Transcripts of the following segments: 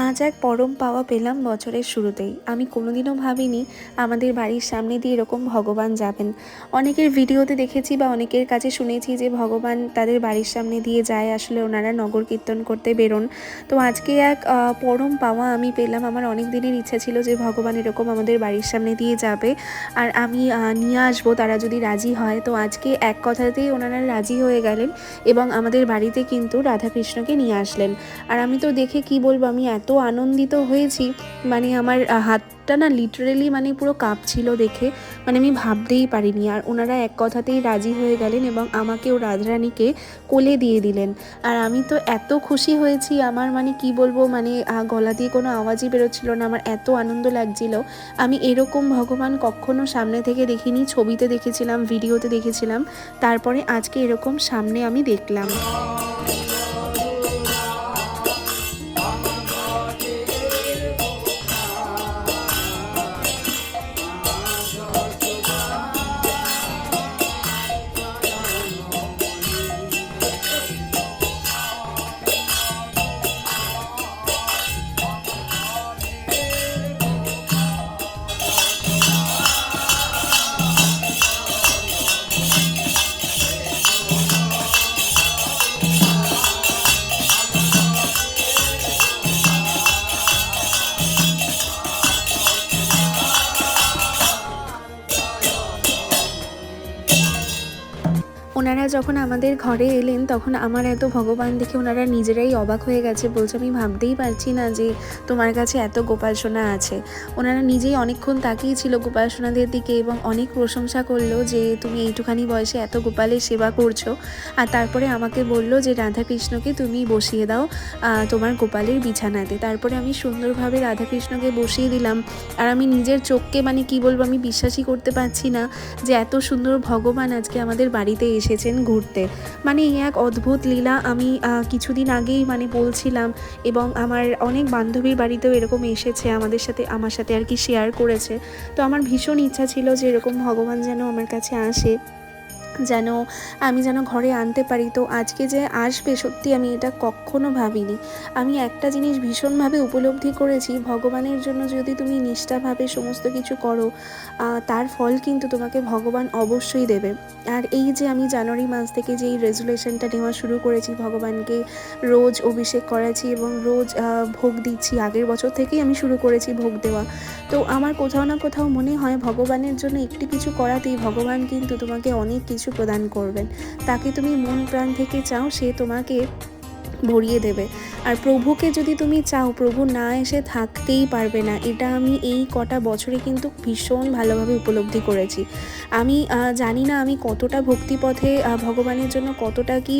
আজ এক পরম পাওয়া পেলাম বছরের শুরুতেই। আমি কোনোদিনও ভাবিনি আমাদের বাড়ির সামনে দিয়ে এরকম ভগবান যাবেন। অনেকের ভিডিওতে দেখেছি বা অনেকের কাছে শুনেছি যে ভগবান তাদের বাড়ির সামনে দিয়ে যায়, আসলে ওনারা নগর কীর্তন করতে বেরোন। তো আজকে এক পরম পাওয়া আমি পেলাম। আমার অনেক দিনের ইচ্ছা ছিল যে ভগবান এরকম আমাদের বাড়ির সামনে দিয়ে যাবে। আর আমি নিয়ে আসব, তারা যদি রাজি হয়। তো আজকে এক কথাতেই ওনারা রাজি হয়ে গেলেন এবং আমাদের বাড়িতে কিন্তু রাধাকৃষ্ণকে নিয়ে আসলেন। আর আমি তো দেখে কি বলব, আমি এত আনন্দিত হয়েছি মানে আমার হাতটা না লিটারেলি মানে পুরো কাঁপছিল দেখে মানে আমি ভাবতেই পারিনি। আর ওনারা এক কথাতেই রাজি হয়ে গেলেন এবং আমাকে আমাকেও রাজরানীকে কোলে দিয়ে দিলেন। আর আমি তো এত খুশি হয়েছি, আমার মানে কি বলব মানে গলা দিয়ে কোনো আওয়াজই বেরোচ্ছিল না, আমার এত আনন্দ লাগছিল। আমি এরকম ভগবান কখনো সামনে থেকে দেখিনি, ছবিতে দেখেছিলাম ভিডিওতে দেখেছিলাম, তারপরে আজকে এরকম সামনে আমি দেখলাম। যখন আমাদের ঘরে এলেন, তখন আমার এত ভগবান দেখে ওনারা নিজেরাই অবাক হয়ে গেছে। বলছে, আমি ভাবতেই পারছি না যে তোমার কাছে এত গোপাল সোনা আছে। ওনারা নিজেই অনেকক্ষণ তাকিয়েছিল গোপাল সোনাদের দিকে এবং অনেক প্রশংসা করল যে, তুমি এইটুখানি বয়সে এত গোপালের সেবা করছ। আর তারপরে আমাকে বলল যে, রাধাকৃষ্ণকে তুমি বসিয়ে দাও তোমার গোপালের বিছানাতে। তারপরে আমি সুন্দরভাবে রাধাকৃষ্ণকে বসিয়ে দিলাম। আর আমি নিজের চোখকে মানে কি বলব, আমি বিশ্বাসই করতে পারছি না যে, এত সুন্দর ভগবান আজকে আমাদের বাড়িতে এসেছেন। ঘুরতে। মানে এই এক অদ্ভুত লীলা আমি কিছুদিন আগেই মানে বলছিলাম এবং আমার অনেক বান্ধবীর বাড়িতেও এরকম এসেছে, আমাদের সাথে, আমার সাথে আর কি শেয়ার করেছে। তো আমার ভীষণ ইচ্ছা ছিল যে এরকম ভগবান যেন আমার কাছে আসে। যেন আমি যেন ঘরে আনতে পারি। তো আজকে যে আসবে সত্যি আমি এটা কখনো ভাবিনি। আমি একটা জিনিস ভীষণভাবে উপলব্ধি করেছি, ভগবানের জন্য যদি তুমি নিষ্ঠাভাবে সমস্ত কিছু করো তার ফল কিন্তু তোমাকে ভগবান অবশ্যই দেবে। আর এই যে আমি জানুয়ারি মাস থেকে যে এই রেজুলেশনটা নেওয়া শুরু করেছি, ভগবানকে রোজ অভিষেক করাচ্ছি এবং রোজ ভোগ দিচ্ছি, আগের বছর থেকেই আমি শুরু করেছি ভোগ দেওয়া। তো আমার কোথাও না কোথাও মনে হয় ভগবানের জন্য একটি কিছু করাতেই ভগবান কিন্তু তোমাকে অনেক কিছু প্রদান করবেন। তাকে তুমি মন প্রাণ থেকে চাও সে তোমাকে ভরিয়ে দেবে। আর প্রভুকে যদি তুমি চাও, প্রভু না এসে থাকতেই পারবে না, এটা আমি এই কটা বছরে কিন্তু ভীষণ ভালোভাবে উপলব্ধি করেছি। আমি জানি না আমি কতটা ভক্তিপথে ভগবানের জন্য কতটা কি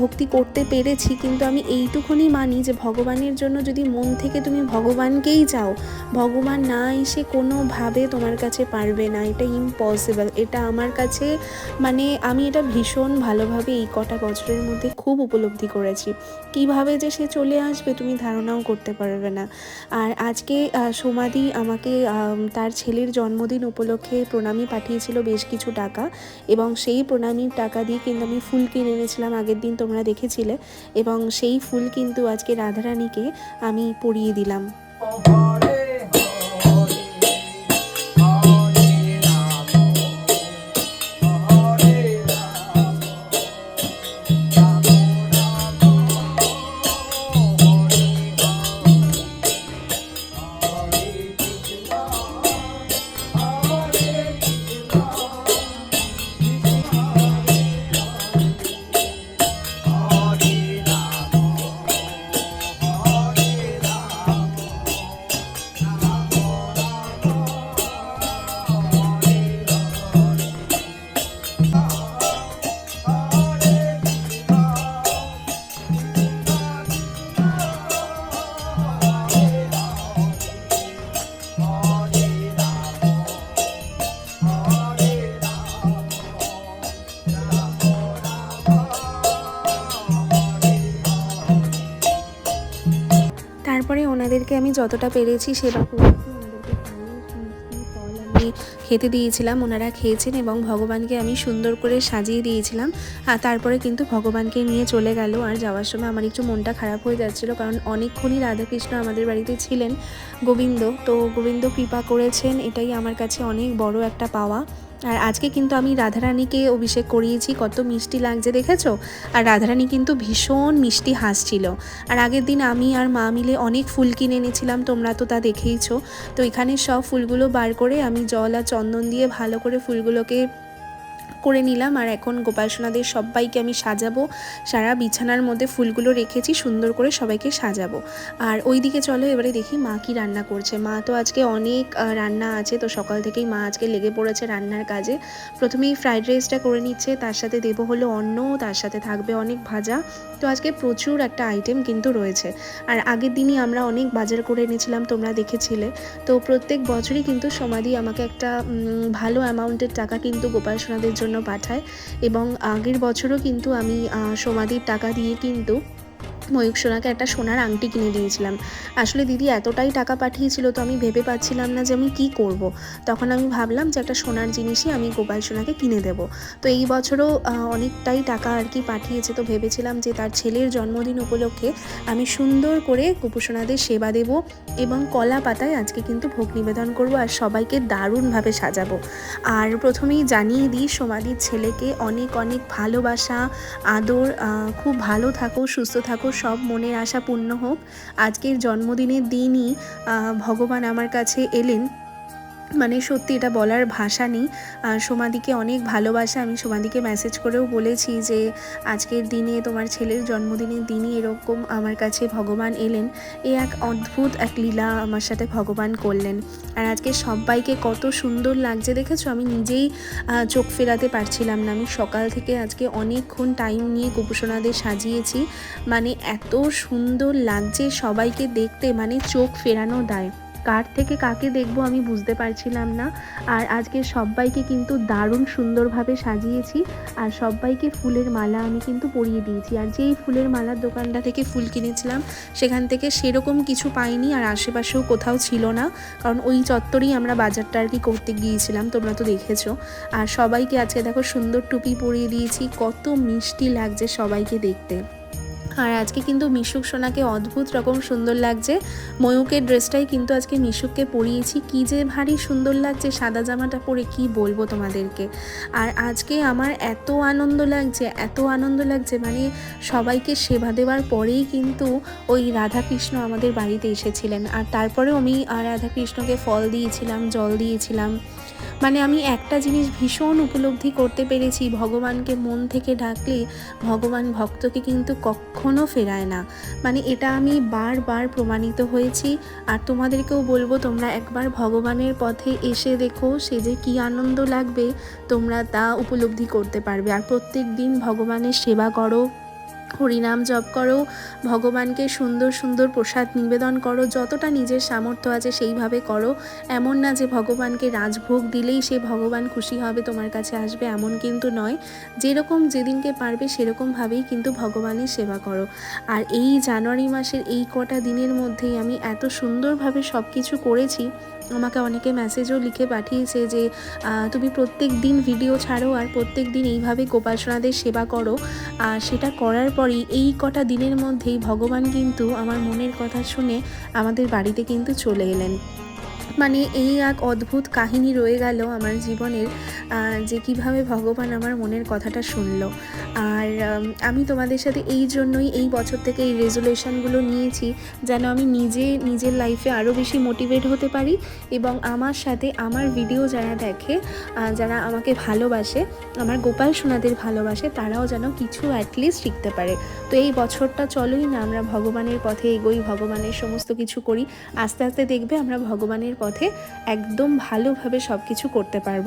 ভক্তি করতে পেরেছি, কিন্তু আমি এইটুকুনি মানি যে ভগবানের জন্য যদি মন থেকে তুমি ভগবানকেই চাও, ভগবান না এসে কোনোভাবে তোমার কাছে পারবে না, এটা ইম্পসিবল এটা আমার কাছে মানে আমি এটা ভীষণ ভালোভাবে এই কটা বছরের মধ্যে খুব উপলব্ধি করেছি। কীভাবে যে সে চলে আসবে তুমি ধারণাও করতে পারবে না। আর আজকে সোমাদি আমাকে তার ছেলের জন্মদিন উপলক্ষে প্রণামী পাঠিয়েছিল বেশ কিছু টাকা এবং সেই প্রণামীর টাকা দিয়ে কিন্তু আমি ফুল কিনে এনেছিলাম, আগের দিন তোমরা দেখেছিলে। এবং সেই ফুল কিন্তু আজকে রাধারানীকে আমি পরিয়ে দিলাম। যতটা পেরেছি সেবা করেছি খেতে দিয়েছিলাম। ওনারা খেয়েছেন এবং ভগবানকে আমি সুন্দর করে সাজিয়ে দিয়েছিলাম। আর তারপরে কিন্তু ভগবানকে নিয়ে চলে গেল। আর যাওয়ার সময় আমার একটু মনটা খারাপ হয়ে যাচ্ছিল কারণ অনেকক্ষণই রাধাকৃষ্ণ আমাদের বাড়িতে ছিলেন। গোবিন্দ, তো গোবিন্দ কৃপা করেছেন। এটাই আমার কাছে অনেক বড় একটা পাওয়া। আর আজকে কিন্তু আমি রাধারানীকে অভিষেক করিয়েছি, কত মিষ্টি লাগছে দেখেছ? আর রাধারানী কিন্তু ভীষণ মিষ্টি হাসছিল। আর আগের দিন আমি আর মা মিলে অনেক ফুল কিনে এনেছিলাম, তোমরা তো তা দেখেইছো। তো এখানে সব ফুলগুলো বার করে আমি জল আর চন্দন দিয়ে ভালো করে ফুলগুলোকে করে নিলাম আর এখন গোপাল সোনাদের সবাইকে আমি সাজাবো। সারা বিছানার মধ্যে ফুলগুলো রেখেছি, সুন্দর করে সবাইকে সাজাবো। আর ওই দিকে চলো, এবারে দেখি মা কি রান্না করছে। মা তো আজকে অনেক রান্না আছে, তো সকাল থেকেই মা আজকে লেগে পড়েছে রান্নার কাজে। প্রথমেই ফ্রাইড রাইসটা করে নিচ্ছে, তার সাথে দেবো হলো অন্ন, তার সাথে থাকবে অনেক ভাজা। তো আজকে প্রচুর একটা আইটেম কিন্তু রয়েছে। আর আগের দিনই আমরা অনেক বাজার করে এনেছিলাম, তোমরা দেখেছিলে। তো প্রত্যেক বছরই কিন্তু সমাধি আমাকে একটা ভালো অ্যামাউন্টের টাকা কিন্তু গোপাল সোনাদের জন্য পাঠায় এবং আগের বছরও কিন্তু আমি সমাধির টাকা দিয়ে কিন্তু ময়ূক সোনাকে একটা সোনার আংটি কিনে দিয়েছিলাম। আসলে দিদি এতটাই টাকা পাঠিয়েছিল তো আমি ভেবে পাচ্ছিলাম না যে আমি কি করব। তখন আমি ভাবলাম যে একটা সোনার জিনিসই আমি গোপাল সোনাকে কিনে দেব। তো এই বছরও অনেকটাই টাকা আর কি পাঠিয়েছে তো ভেবেছিলাম যে তার ছেলের জন্মদিন উপলক্ষে আমি সুন্দর করে গোপুসোনাদের সেবা দেব এবং কলা পাতায় আজকে কিন্তু ভোগ নিবেদন করব আর সবাইকে দারুণভাবে সাজাবো। আর প্রথমেই জানিয়ে দিই, সোমাদির ছেলেকে অনেক অনেক ভালোবাসা, আদর খুব ভালো থাকো, সুস্থ থাকো সব মনের আশা পূর্ণ হোক। আজকের জন্মদিনের দিনই ভগবান আমার কাছে এলেন। মানে সত্যি এটা বলার ভাষা নেই। আর সোমাদিকে অনেক ভালোবাসা। আমি সোমাদিকে মেসেজ করেও বলেছি যে, আজকের দিনে তোমার ছেলের জন্মদিনের দিনই এরকম আমার কাছে ভগবান এলেন। এ এক অদ্ভুত এক লীলা আমার সাথে ভগবান করলেন। আর আজকে সবাইকে কত সুন্দর লাগছে। দেখেছ, আমি নিজেই চোখ ফেরাতে পারছিলাম না। আমি সকাল থেকে আজকে অনেকক্ষণ টাইম নিয়ে গোপুসোনাদের সাজিয়েছি। মানে এত সুন্দর লাগছে সবাইকে দেখতে। মানে চোখ ফেরানো দায়। কার থেকে কাকে দেখব আমি বুঝতে পারছিলাম না। আর আজকে সবাইকে কিন্তু দারুণ সুন্দরভাবে সাজিয়েছি। আর সবাইকে ফুলের মালা আমি কিন্তু পরিয়ে দিয়েছি। আর যেই ফুলের মালার দোকানটা থেকে ফুল কিনেছিলাম, সেখান থেকে সেরকম কিছু পাইনি আর আশেপাশেও কোথাও ছিল না। কারণ ওই চত্বরেই আমরা বাজারটা আর কি করতে গিয়েছিলাম, তোমরা তো দেখেছ। আর সবাইকে আজকে দেখো সুন্দর টুপি পরিয়ে দিয়েছি। কত মিষ্টি লাগছে সবাইকে দেখতে। আর আজকে কিন্তু মিশুক সোনাকে অদ্ভুত রকম সুন্দর লাগছে। ময়ূকের ড্রেসটাই কিন্তু আজকে মিশুককে পরিয়েছি। কি যে ভারী সুন্দর লাগছে, সাদা জামাটা পরে কি বলব তোমাদেরকে? আর আজকে আমার এত আনন্দ লাগছে, এত আনন্দ লাগছে মানে সবাইকে সেবা দেওয়ার পরেই কিন্তু ওই রাধাকৃষ্ণ আমাদের বাড়িতে এসেছিলেন। আর তারপরেও আমি রাধাকৃষ্ণকে ফল দিয়েছিলাম, জল দিয়েছিলাম। মানে আমি একটা জিনিস ভীষণ উপলব্ধি করতে পেরেছি, ভগবানকে মন থেকে ডাকলে ভগবান ভক্তকে কিন্তু কখনো ফেরায় না। মানে এটা আমি বারবার প্রমাণিত হয়েছি। আর তোমাদেরকেও বলব, তোমরা একবার ভগবানের পথে এসে দেখো, সে যে কী আনন্দ লাগবে, তোমরা তা উপলব্ধি করতে পারবে। আর প্রত্যেক দিন ভগবানের সেবা করো। হরিনাম জপ করো, ভগবানকে সুন্দর সুন্দর প্রসাদ নিবেদন করো, যতটা নিজের সামর্থ্য আছে সেইভাবে করো। এমন না যে ভগবানকে রাজভোগ দিলেই সে ভগবান খুশি হবে, তোমার কাছে আসবে এমন কিন্তু নয়। যেরকম যেদিনকে পারবে সেরকমভাবেই কিন্তু ভগবানের সেবা করো। আর এই জানুয়ারি মাসের এই কটা দিনের মধ্যেই আমি এত সুন্দরভাবে সব কিছু করেছি আমাকে অনেকে মেসেজও লিখে পাঠিয়েছে যে তুমি প্রত্যেক দিন ভিডিও ছাড়ো আর প্রত্যেক দিন এইভাবে গোপালসোনাদের সেবা করো। আর সেটা করার পরই এই কটা দিনের মধ্যেই ভগবান কিন্তু আমার মনের কথা শুনে আমাদের বাড়িতে কিন্তু চলে এলেন। মানে এই এক অদ্ভুত কাহিনী রয়ে গেল আমার জীবনের। যে কীভাবে ভগবান আমার মনের কথাটা শুনলো। আর উম, আমি তোমাদের সাথে এই জন্যই এই বছর থেকে এই রেজুলেশনগুলো নিয়েছি যেন আমি নিজে নিজের লাইফে আরও বেশি মোটিভেট হতে পারি এবং আমার সাথে আমার ভিডিও যারা দেখে যারা আমাকে ভালোবাসে আমার গোপাল সোনাদের ভালোবাসে তারাও যেন কিছু অ্যাটলিস্ট শিখতে পারে। তো এই বছরটা চলোই না আমরা ভগবানের পথে এগোই ভগবানের সমস্ত কিছু করি আস্তে আস্তে দেখবে আমরা ভগবানের পথে একদম ভালোভাবে সব কিছু করতে পারব।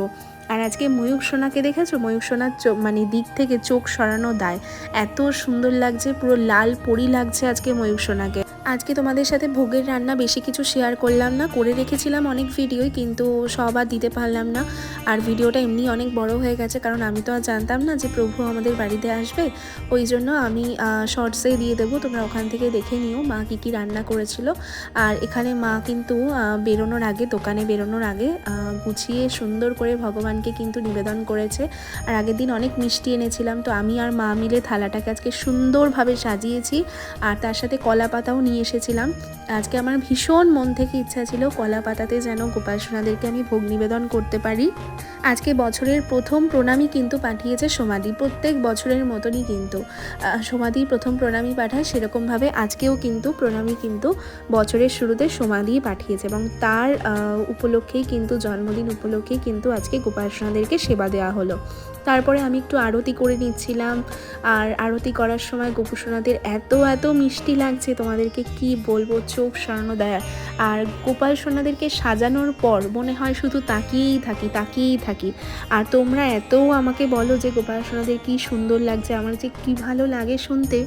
আর আজকে ময়ূর সোনাকে দেখেছ? ময়ূর সোনার চোখ মানে দিক থেকে চোখ সরানো দায়। এত সুন্দর লাগছে, পুরো লাল পরি লাগছে আজকে ময়ূর সোনাকে। আজকে তোমাদের সাথে ভোগের রান্না বেশি কিছু শেয়ার করলাম না, করে রেখেছিলাম অনেক ভিডিওই কিন্তু সব আর দিতে পারলাম না। আর ভিডিওটা এমনি অনেক বড় হয়ে গেছে, কারণ আমি তো আর জানতাম না যে প্রভু আমাদের বাড়িতে আসবে। ওই জন্য আমি শর্টসে দিয়ে দেবো, তোমরা ওখান থেকে দেখে নিও মা কী কী রান্না করেছিল। আর এখানে মা কিন্তু বেরোনোর আগে, দোকানে বেরোনোর আগে গুছিয়ে সুন্দর করে ভগবানকে কিন্তু নিবেদন করেছে। আর আগের দিন অনেক মিষ্টি এনেছিলাম, তো আমি আর মা মিলে থালাটাকে আজকে সুন্দরভাবে সাজিয়েছি। আর তার সাথে কলা পাতাও নিয়ে এসেছিলাম। আজকে আমার ভীষণ মন থেকে ইচ্ছা ছিল কলা পাতাতে যেন গোপাল সোনাদেরকে আমি ভোগ নিবেদন করতে পারি। আজকে বছরের প্রথম প্রণামী কিন্তু পাঠিয়েছে সোমাদি। প্রত্যেক বছরের মতনই কিন্তু সোমাদি প্রথম প্রণামী পাঠায় সেরকমভাবে আজকেও কিন্তু প্রণামী কিন্তু বছরের শুরুতে সোমাদিই পাঠিয়েছে এবং তার উপলক্ষেই কিন্তু, জন্মদিন উপলক্ষেই কিন্তু আজকে গোপাল সোনাদেরকে সেবা দেওয়া হলো। তারপরে আমি একটু আরতি করে নিচ্ছিলাম। আর আরতি করার সময় গোপুসোনাদের এত এত মিষ্টি লাগছে তোমাদেরকে কি বলব, চোখ সরানো দেয়। আর গোপাল সোনাদেরকে সাজানোর পর মনে হয় শুধু তাকিয়েই থাকি তাকিয়েই থাকি। আর তোমরা এত আমাকে বলো যে গোপাল সোনাদের কি সুন্দর লাগছে, আমার যে কি ভালো লাগে শুনতে।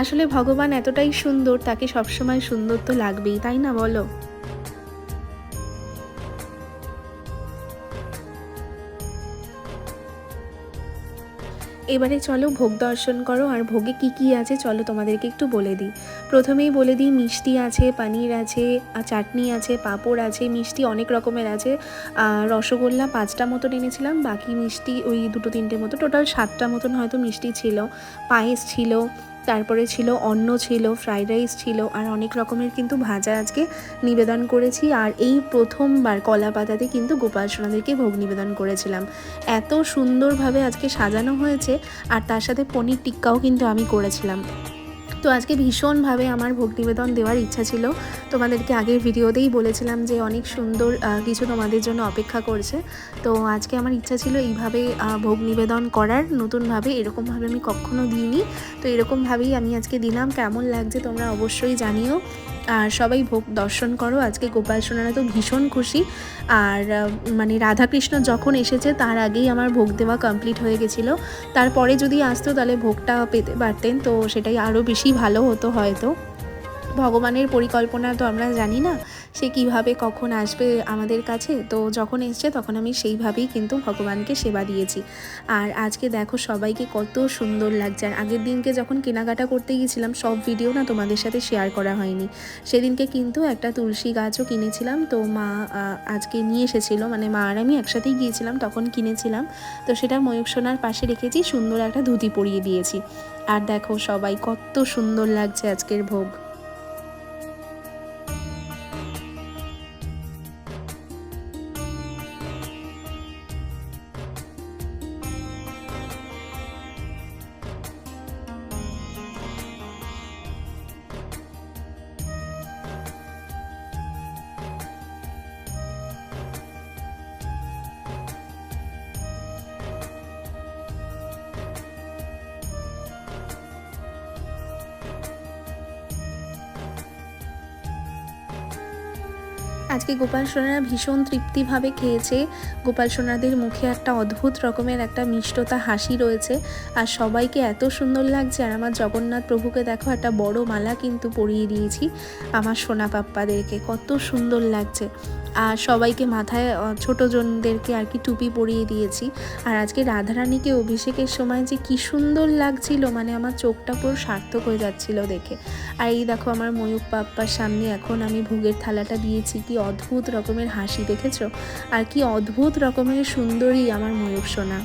আসলে ভগবান এতটাই সুন্দর, তাকে সবসময় সুন্দর তো লাগবেই, তাই না বলো? এবারে চলো ভোগ দর্শন করো, আর ভোগে কি কি আছে চলো তোমাদেরকে একটু বলে দিই। প্রথমেই বলে দিই, মিষ্টি আছে, পানির আছে চাটনি আছে, পাঁপড় আছে, মিষ্টি অনেক রকমের আছে। রসগোল্লা পাঁচটা মতন এনেছিলাম, বাকি মিষ্টি ওই দুটো তিনটে মতো, টোটাল সাতটা মতন হয়তো মিষ্টি ছিল। পায়েস ছিল, তারপরে ছিল, অন্ন ছিল, ফ্রাইড রাইস ছিল, আর অনেক রকমের কিন্তু ভাজা আজকে নিবেদন করেছি। আর এই প্রথমবার কলা পাতাতে কিন্তু গোপাল সোনাদেরকে ভোগ নিবেদন করেছিলাম। এত সুন্দরভাবে আজকে সাজানো হয়েছে, আর তার সাথে পনির টিক্কাও কিন্তু আমি করেছিলাম। তো আজকে ভীষণভাবে আমার ভোগ নিবেদন দেওয়ার ইচ্ছা ছিল। তোমাদেরকে আগের ভিডিওতেই বলেছিলাম যে অনেক সুন্দর কিছু তোমাদের জন্য অপেক্ষা করছে। তো আজকে আমার ইচ্ছা ছিল এইভাবে ভোগ নিবেদন করার। নতুনভাবে এরকমভাবে আমি কখনো দিইনি। তো এরকমভাবেই আমি আজকে দিলাম। কেমন লাগছে তোমরা অবশ্যই জানিও। আর সবাই ভোগ দর্শন করো। আজকে গোপাল সোনারা তো ভীষণ খুশি। আর মানে রাধাকৃষ্ণ যখন এসেছে, তার আগেই আমার ভোগ দেওয়া কমপ্লিট হয়ে গেছিল। তারপরে যদি আসতো, তাহলে ভোগটা পেতে পারতেন। তো সেটাই আরও বেশি ভালো হতো হয়তো। ভগবানের পরিকল্পনা তো আমরা জানি না। সে কীভাবে কখন আসবে আমাদের কাছে? তো যখন এসছে তখন আমি সেইভাবেই কিন্তু ভগবানকে সেবা দিয়েছি। আর আজকে দেখো সবাইকে কত সুন্দর লাগছে। আর আগের দিনকে যখন কেনাকাটা করতে গিয়েছিলাম, সব ভিডিও না তোমাদের সাথে শেয়ার করা হয়নি। সেদিনকে কিন্তু একটা তুলসী গাছও কিনেছিলাম। তো মা আজকে নিয়ে এসেছিল। মানে মা আর আমি একসাথেই গিয়েছিলাম, তখন কিনেছিলাম। তো সেটা ময়ূক সোনার পাশে রেখেছি, সুন্দর একটা ধুতি পরিয়ে দিয়েছি। আর দেখো সবাই কত সুন্দর লাগছে আজকের ভোগ। আজকে গোপাল সোনারা ভীষণ তৃপ্তিভাবে খেয়েছে। গোপাল সোনাদের মুখে একটা অদ্ভুত রকমের একটা মিষ্টতা হাসি রয়েছে। আর সবাইকে এত সুন্দর লাগছে। আর আমার জগন্নাথ প্রভুকে দেখো একটা বড় মালা কিন্তু পরিয়ে দিয়েছি আমার সোনা পাপ্পাদেরকে। কত সুন্দর লাগছে। আর সবাইকে মাথায় আহ, ছোটো জনদেরকে আর কি টুপি পরিয়ে দিয়েছি। আর আজকে রাধারানীকে অভিষেকের সময় যে কি সুন্দর লাগছিল মানে আমার চোখটা পুরো সার্থক হয়ে যাচ্ছিল দেখে। আর এই দেখো আমার ময়ূক পাপ্পার সামনে এখন আমি ভোগের থালাটা দিয়েছি কি অদ্ভুত রকমের হাসি দেখেছ? আর কি অদ্ভুত রকমের সুন্দরী আমার ময়ূর সোনা।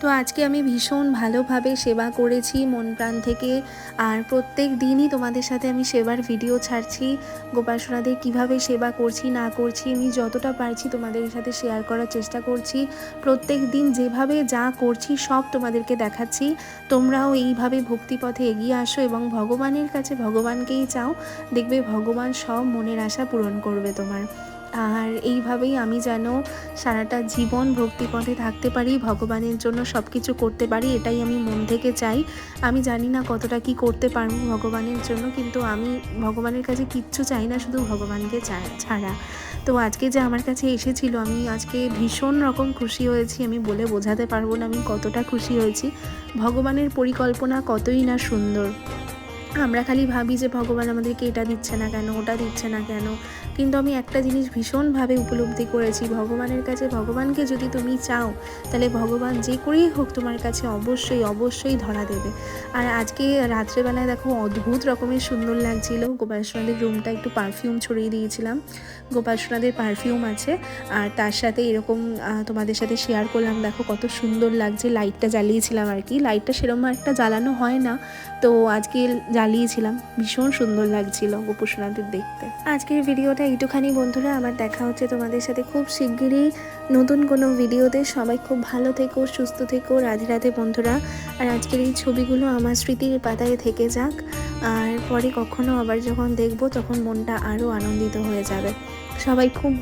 তো আজকে আমি ভীষণ ভালোভাবে সেবা করেছি মন প্রাণ থেকে। আর প্রত্যেক দিনই তোমাদের সাথে আমি সেবার ভিডিও ছাড়ছি। গোপাসনাদের কীভাবে সেবা করছি, না করছি, আমি যতটা পারছি তোমাদের সাথে শেয়ার করার চেষ্টা করছি। প্রত্যেক দিন যেভাবে যা করছি সব তোমাদেরকে দেখাচ্ছি। তোমরাও এইভাবে ভক্তিপথে এগিয়ে আসো এবং ভগবানের কাছে ভগবানকেই চাও। দেখবে ভগবান সব মনের আশা পূরণ করবে তোমার। আর এইভাবেই আমি যেন সারাটা জীবন ভক্তিপথে থাকতে পারি, ভগবানের জন্য সব কিছু করতে পারি, এটাই আমি মন থেকে চাই। আমি জানি না কতটা কি করতে পারব ভগবানের জন্য, কিন্তু আমি ভগবানের কাছে কিচ্ছু চাই না, শুধু ভগবানকে ছাড়া। তো আজকে যে আমার কাছে এসেছিল, আমি আজকে ভীষণ রকম খুশি হয়েছি, আমি বলে বোঝাতে পারব না আমি কতটা খুশি হয়েছি। ভগবানের পরিকল্পনা কতই না সুন্দর। আমরা খালি ভাবি যে ভগবান আমাদেরকে এটা দিচ্ছে না কেন, ওটা দিচ্ছে না কেন। কিন্তু আমি একটা জিনিস ভীষণভাবে উপলব্ধি করেছি, ভগবানের কাছে, ভগবানকে যদি তুমি চাও, তাহলে ভগবান যে করেই হোক তোমার কাছে অবশ্যই অবশ্যই ধরা দেবে। আর আজকে রাত্রেবেলায় দেখো অদ্ভুত রকমের সুন্দর লাগছিল গোপাল সোনাদের রুমটা একটু পারফিউম ছড়িয়ে দিয়েছিলাম। গোপাল সোনাদের পারফিউম আছে, আর তার সাথে এরকম তোমাদের সাথে শেয়ার করলাম, দেখো কত সুন্দর লাগছে লাইটটা জ্বালিয়েছিলাম আর কি। লাইটটা সেরকম একটা জ্বালানো হয় না। তো আজকে জ্বালিয়েছিলাম। ভীষণ সুন্দর লাগছিল গোপু দেখতে। আজকের ভিডিওটা এইটুখানি বন্ধুরা। আমার দেখা হচ্ছে তোমাদের সাথে খুব শিগগিরই নতুন কোনো ভিডিওতে। সবাই খুব ভালো থেকো, সুস্থ থেকো, রাধে রাধে বন্ধুরা। আর আজকের এই ছবিগুলো আমার স্মৃতির পাতায় থেকে যাক। আর পরে কখনো আবার যখন দেখব, তখন মনটা আরও আনন্দিত হয়ে যাবে। সবাই খুব